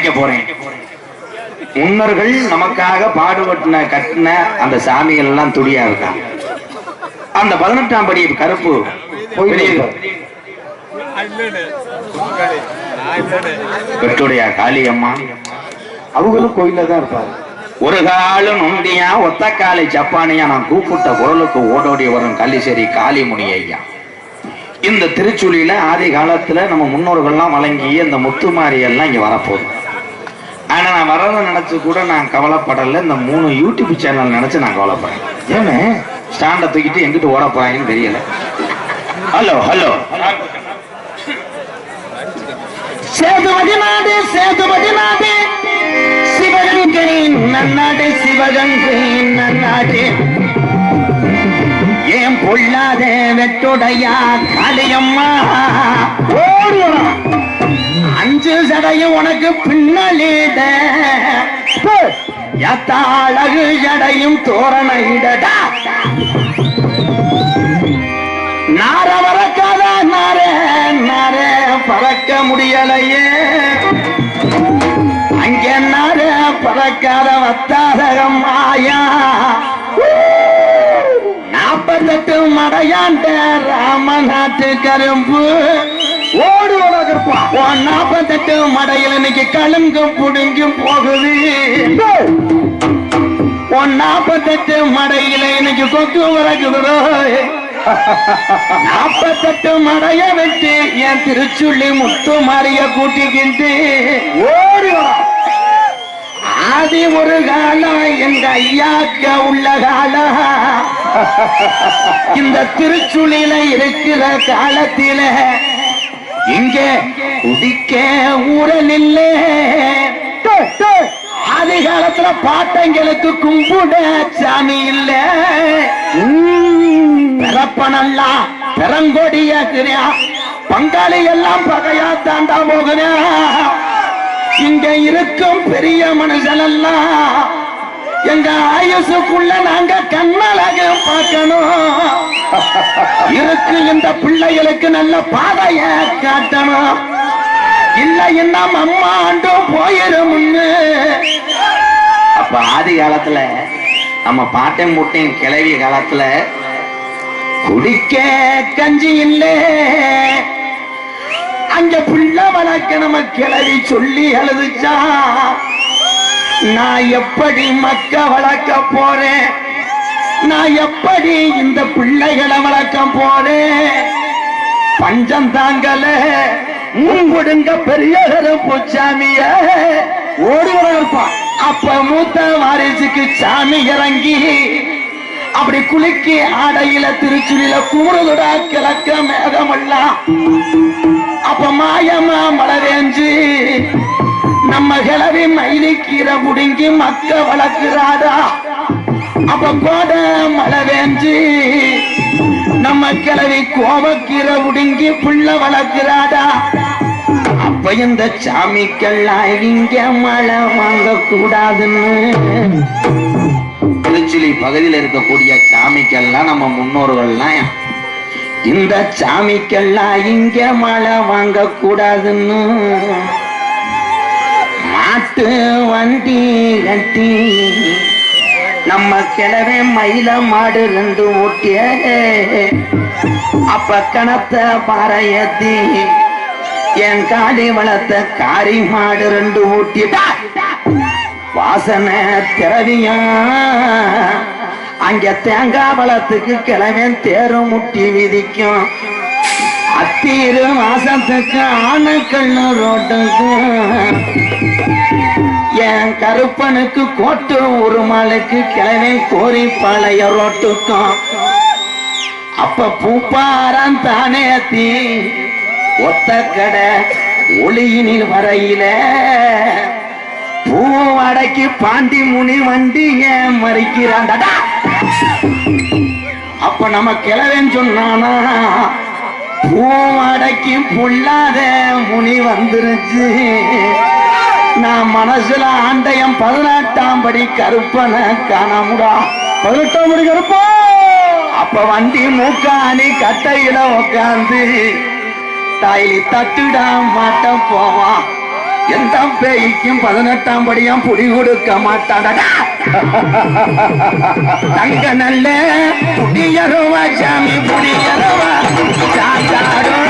அழைக்க போறேன். முன்னர்கள் நமக்காக பாடுபட்டின கட்டின அந்த சாமிகள் எல்லாம் துடியா இருக்காங்க. அந்த பதினெட்டாம் படி கருப்பு வெட்டுடைய காளியம்மா அவங்களும் கோயில்ல தான் இருப்பாங்க. ஒரு காலம் நொண்டியா ஒத்த காலை ஜப்பானியா நான் கூப்பிட்ட குரலுக்கு ஓடோடி வரும் கள்ளிசேரி காளிமுனி ஐயா. இந்த திருச்சுழியில ஆதி காலத்துல நம்ம முன்னோர்கள்லாம் வழங்கிய இந்த முத்துமாரி எல்லாம் இங்க வரப்போகுது. ஆனா நான் வர்றதை நினைச்சு கூட நான் கவலைப்படல. இந்த மூணு யூடியூப் சேனல் நினைச்சு நான் கவலைப்படுறேன். ஏன்னு ஸ்டாண்டை தூக்கிட்டு எங்கிட்டு ஓட போறாங்கன்னு தெரியல. ஹலோ ஹலோ சேதுபதி நாடு சேதுபதி நாடு சிவகங்கை நன்னாடு சிவகங்கை நன்னாடு. ஏன் பொல்லாத வெட்டுடையா காளியம்மா. சடையும் உனக்கு பின்னலிட எத்த அழகு ஜடையும் தோரண இடடா. நார பறக்காத நார நார பறக்க முடியலையே. அங்கே நார பறக்காத வத்தாதகம் ஆயா நாற்பத்தெட்டு மடையாண்ட ராம நாட்டு கரும்பு. ஓடு உலகிருப்பான் நாற்பத்தெட்டு மடையில் இன்னைக்கு கலுங்கு புடுங்கி போகுது. உன் நாற்பத்தெட்டு மடையில இன்னைக்கு கொக்கு வரக்குதோ நாற்பத்தெட்டு மடைய விட்டு என் திருச்சுள்ளி முத்து மாறிய கூட்டிக்கிட்டு ஓடி வா. ஆதி ஒரு காலம் எங்க ஐயாக்க உள்ள காலம் இந்த திருச்சுழியில இருக்கிற காலத்தில இங்கே குடிக்க ஊரல் இல்லை ஆதி காலத்துல பாட்டங்களுக்கு கும்பிட சாமி இல்ல. பிறப்பனல்லா பெரங்கொடியா பங்காளி எல்லாம் பகையா தாண்டா போகிறா இங்க இருக்கும் பெரிய மனுஷன் எல்லாம் எங்க ஆயுசுக்குள்ள நாங்க கண்ணழக பார்க்கணும். இருக்கு இந்த பிள்ளைகளுக்கு நல்ல பாதைய காட்டணும். இல்ல இன்னும் அம்மா ஆண்டும் போயிரும் அப்ப ஆதி காலத்துல நம்ம பாட்டையும் முட்டையும் கிளவிய காலத்துல குடிக்க கஞ்சி இல்லை. அங்க புள்ள வளர்க்க நம்ம கிளவி சொல்லி எழுதுச்சா நான் எப்படி மக்க வளர்க்க போறேன்? நான் எப்படி இந்த பிள்ளைகளை வளர்க்க போறேன்? பஞ்சம் தாங்கல. முன்புடுங்க பெரிய பூச்சாமிய. ஓடுவா இருப்பான் அப்ப மூத்த வாரிசுக்கு சாமி இறங்கி அப்படி குலுக்கி ஆடையில திருச்சுழியில குமுறதுடா கிழக்க மேகமெல்லாம். அப்ப மாயமா மலரேஞ்சு நம்ம கிளவி மயிலி கீரை புடுங்கி மக்க வளர்க்கிறாரா? அப்ப கோட மழை வேஞ்சி நம்ம கிளவி கோவக்கீரை புடுங்கி புள்ள வளர்க்கிறாடா அப்ப இந்த சாமிக்கெல்லாம் இங்க மழை வாங்க கூடாதுன்னு திருச்சிலி பகுதியில் இருக்கக்கூடிய சாமிக்கெல்லாம் நம்ம முன்னோர்கள்லாம் இந்த சாமிக்கெல்லாம் இங்க மழை வாங்க கூடாதுன்னு மாட்டு வண்டி கட்டி நம்ம கிழவே மயில மாடு ரெண்டு ஓட்டிய. அப்ப கணத்த பாறையத்தி என் காளி வளர்த்த காரி மாடு ரெண்டு ஊட்டிட்டா வாசனை திரவியா அங்க தேங்காய் பழத்துக்கு கிழவன் தேரும் முட்டி விதிக்கும். அத்தீரு மாசத்துக்கு ஆனக்கண்ணு ரோட்டுக்கும் என் கருப்பனுக்கு கோட்டு உருமாளுக்கு கிழமை கோரி பழைய ரோட்டுக்கும். அப்ப பூப்பாரம் தானே தீ ஒத்த கடை ஒளியினில் வரையில. பூ அடக்கி பாண்டி முனி வண்டி ஏன் மறிக்கிறான்டா அப்ப நம்ம கிழவன் சொன்னானா? பூ அடக்கி முனி வந்துருச்சு. நான் மனசுல ஆண்டயம் பதினெட்டாம் படி கருப்பனை காணமுடா பதினெட்டாம் படி கருப்பா? அப்ப வண்டி மூக்காணி கட்டையில உக்காந்து தாயிலி தட்டுடா மாட்ட போவான். எந்த பேய்க்கும் பதினெட்டாம் படியாம் புடி கொடுக்க மாட்டாடா. தங்க நல்ல புடியருவா சாமி புடியருவா சாத்தாடும்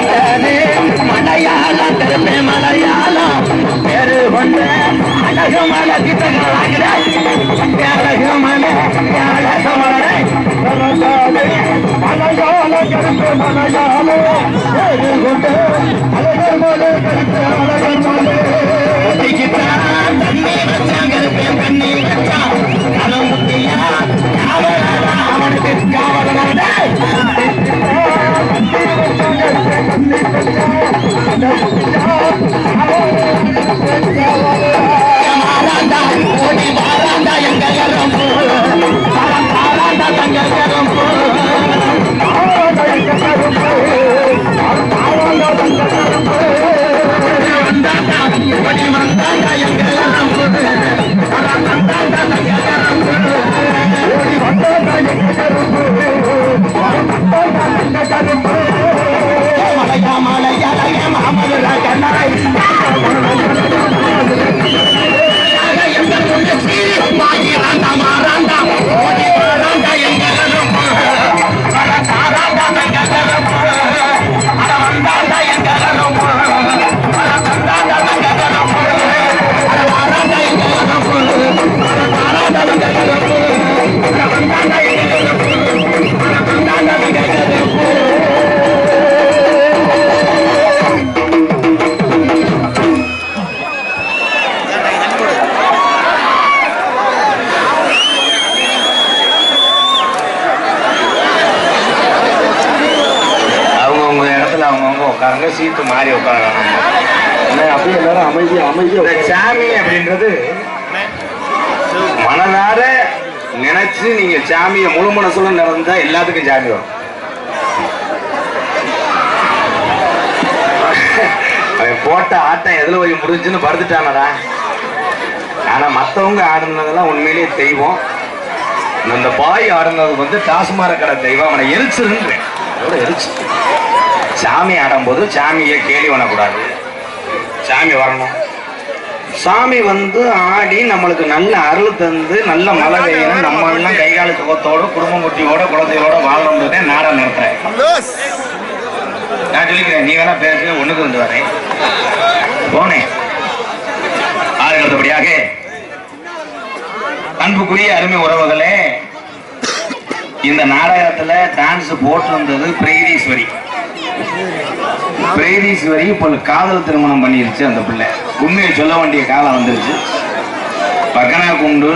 அழகு மலை கிட்ட அழகு மலை அழகு மலையாள கருத்து மலையாள கொண்டு அழகர் மலை கருத்து அழகர் மலை தண்ணி வச்சாங்க உட்காருங்க சீட்டு மாறி உட்காரலாம் அப்படியே எல்லாரும் அமைதியா அமைதியா சாமி அப்படின்றது மனதார நினைச்சு நீங்க சாமியை முழு மனசுல நடந்தா எல்லாத்துக்கும் சாமி வரும். அவன் போட்ட ஆட்டம் எதுல போய் முடிஞ்சுன்னு படுத்துட்டானடா. ஆனா மத்தவங்க ஆடுனதெல்லாம் உண்மையிலேயே தெய்வம். இந்த பாய் ஆடுனது வந்து டாஸ்மார கடை தெய்வம். அவனை எரிச்சிருன்றேன் எரிச்சு. சாமி ஆடும்போது சாமியை கேலி பண்ணக்கூடாது. சாமி வரணும். சாமி வந்து ஆடி நம்மளுக்கு நல்ல அருள் தந்து நல்ல மழை பெய்யணும். நம்ம எல்லாம் கை கால சுகத்தோட குடும்பம் குட்டியோட குழந்தையோட வாழணும் நாடகம் நிறுத்துறேன் நான் சொல்லிக்கிறேன் நீ வேணா பேச ஒண்ணுக்கு வந்து வரேன். போனேன் ஆறுகிறபடியாக அன்புக்குரிய அருமை உறவுகளே இந்த நாடகத்துல டான்ஸ் போட்டிருந்தது பிரீதீஸ்வரி. பிரேதீஸ்வரி இப்போ காதல் திருமணம் பண்ணிருச்சு அந்த பிள்ளை. உண்மையை சொல்ல வேண்டிய காலம் வந்துருச்சு. பக்கனா குண்டு.